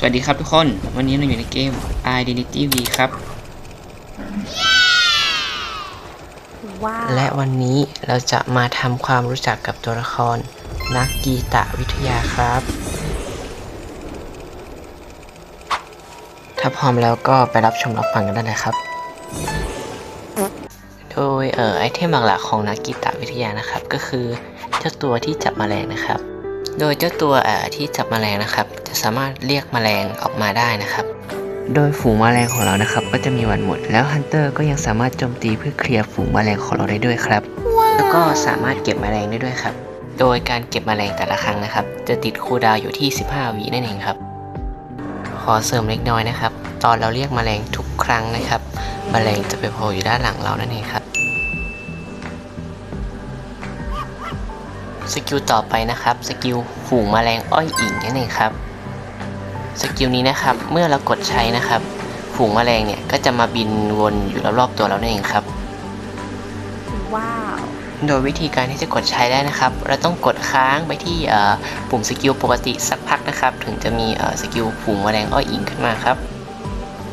สวัสดีครับทุกคน วันนี้เราอยู่ในเกม Identity V ครับ ว้าวและวันนี้เราจะมาทำความรู้จักกับตัวละคร นักกีตวิทยาครับ ถ้าพร้อมแล้วก็ไปรับชมรับฟังกันได้เลยครับ โดยเอ่อไอเทมหลักๆของนักกีตวิทยานะครับ ก็คือเจ้าตัวที่จับแมลงนะครับ โดยเจ้าตัวเอ่อที่จับแมลงนะครับ จะสามารถเรียกแมลงออกมาได้นะครับ โดยฝูงแมลงของเรานะครับ ก็จะมีวันหมด แล้วฮันเตอร์ก็ยังสามารถโจมตีเพื่อเคลียร์ฝูงแมลงของเราได้ด้วยครับ แล้วก็สามารถเก็บแมลงได้ด้วยครับ โดยการเก็บแมลงแต่ละครั้งนะครับ จะติดคูลดาวน์อยู่ที่ 15วินั่นเองครับ ขอเสริมเล็กน้อยนะครับ ตอนเราเรียกแมลงทุกครั้งนะครับแมลงจะไปโผล่อยู่ด้านหลังเรานั่นเองครับ สกิลต่อไปนะครับสกิลฝูงแมลงอ้อยอิงนั่นเองครับสกิลนี้นะครับเมื่อเรากดใช้นะครับฝูงแมลงเนี่ยก็จะมาบินวนอยู่รอบๆตัวเรานั่นเองครับว้าวโดยวิธีการที่จะกดใช้ได้นะครับ เราต้องกดค้างไปที่เอ่อปุ่มสกิลปกติสักพักนะครับ ถึงจะมีเอ่อสกิลฝูงแมลงอ้อยอิงขึ้นมาครับ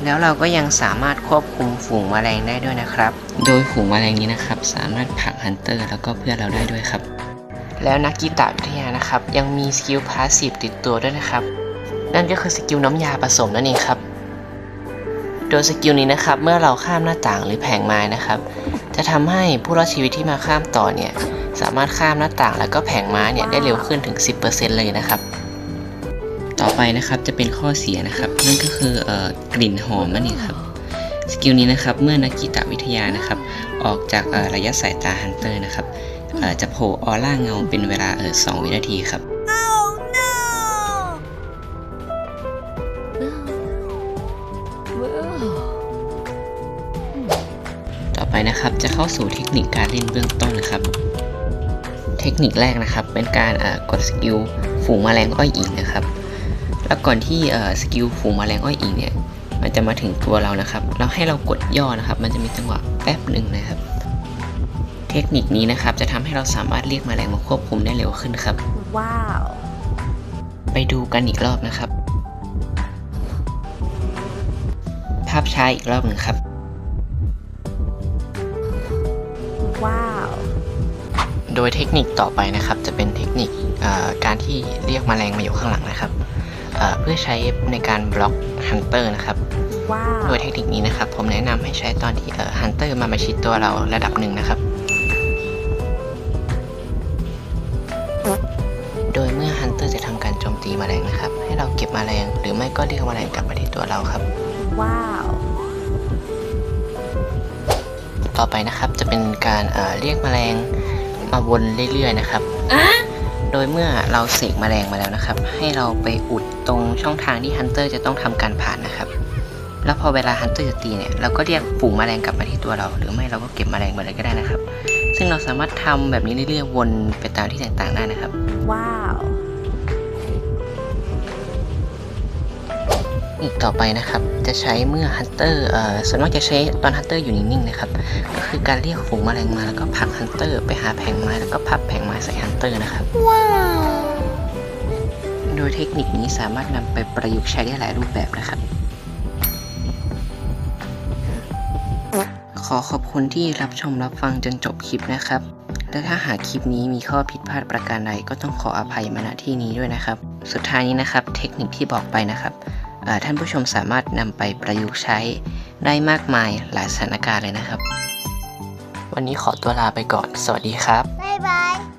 แล้วเราก็ยังสามารถควบคุมฝูงแมลงได้ด้วยนะครับ โดยฝูงแมลงนี้นะครับ สามารถผลักฮันเตอร์แล้วก็เพื่อนเราได้ด้วยครับ แล้วนักกีตาวิทยานะครับ ยังมีสกิลพาสซีฟติดตัวด้วยนะครับ นั่นก็คือสกิลน้ำยาผสมนั่นเองครับ โดยสกิลนี้นะครับ เมื่อเราข้ามหน้าต่างหรือแผงไม้นะครับ จะทำให้ผู้รอดชีวิตที่มาข้ามต่อเนี่ยสามารถข้ามหน้าต่างแล้วก็แผงไม้เนี่ยได้เร็วขึ้นถึง 10%เลยนะครับ ต่อไปนะครับจะเป็นข้อเสียนะครับ นั่นก็คือออกลิ่นหอมนั่นเองครับ สกิลนี้นะครับเมื่อนักกีตวิทยานะครับออกจากระยะสายตาฮันเตอร์นะครับจะโผล่ออร่าเงาเป็นเวลาเออสองวินาทีครับต่อไปนะครับจะเข้าสู่เทคนิคการเล่นเบื้องต้นนะครับ เทคนิคแรกนะครับเป็นการกดสกิลฝูงแมลงอ้อยอิงนะครับ แล้วก่อนที่สกิลฝูงแมลงอ้อยอิงเนี่ย มันจะมาถึงตัวเรานะครับเราให้เรากดย่อนะครับ มันจะมีจังหวะแป๊บหนึ่งนะครับ เทคนิคนี้นะครับ จะทำให้เราสามารถเรียกแมลงมาควบคุมได้เร็วขึ้นครับ ว้าว ไปดูกันอีกรอบนะครับ ภาพช้าอีกรอบหนึ่งครับ ว้าว โดยเทคนิคต่อไปนะครับ จะเป็นเทคนิคเอ่อการที่เรียกแมลงมาอยู่ข้างหลังนะครับ เอ่อเพื่อใช้ในการบล็อกฮันเตอร์นะครับว้าวโดยเทคนิคนี้นะครับ ผมแนะนำให้ใช้ตอนที่เอ่อฮันเตอร์มาประชิดตัวเราระดับหนึ่งนะครับ โดยเมื่อฮันเตอร์จะทำการโจมตีแมลงนะครับ ให้เราเก็บแมลงหรือไม่ก็เรียกแมลงกลับมาที่ตัวเราครับ ว้าวต่อไปนะครับจะเป็นการเอ่อเรียกแมลงมาวนเรื่อยๆนะครับ โดยเมื่อเราเสกแมลงมาแล้วนะครับ ให้เราไปอุดตรงช่องทางที่ฮันเตอร์จะต้องทำการผ่านนะครับ แล้วพอเวลาฮันเตอร์จะตีเนี่ยเราก็เรียกฝูงแมลงกลับมาที่ตัวเรา หรือไม่เราก็เก็บแมลงมาเลยก็ได้นะครับ ซึ่งเราสามารถทำแบบนี้เรื่อยๆวนไปตามที่ต่างๆได้นะครับ ว้าว อีกต่อไปนะครับ จะใช้เมื่อฮันเตอร์เอ่อส่วนมากจะใช้ตอนฮันเตอร์อยู่นิ่งๆนะครับ ก็คือการเรียกฝูงแมลงมาแล้วก็ผลักฮันเตอร์ไปหาแผงไม้แล้วก็พับแผงไม้ใส่ฮันเตอร์นะครับ ว้าว โดยเทคนิคนี้สามารถนำไปประยุกต์ใช้ได้หลายรูปแบบนะครับ ขอขอบคุณที่รับชมรับฟังจนจบคลิปนะครับ และถ้าหากคลิปนี้มีข้อผิดพลาดประการใดก็ต้องขออภัยมาณที่นี้ด้วยนะครับ สุดท้ายนี้นะครับ เทคนิคที่บอกไปนะครับเอ่อ ท่านผู้ชมสามารถนำไปประยุกต์ใช้ได้มากมายหลายสถานการณ์เลยนะครับ วันนี้ขอตัวลาไปก่อน สวัสดีครับ บ๊ายบาย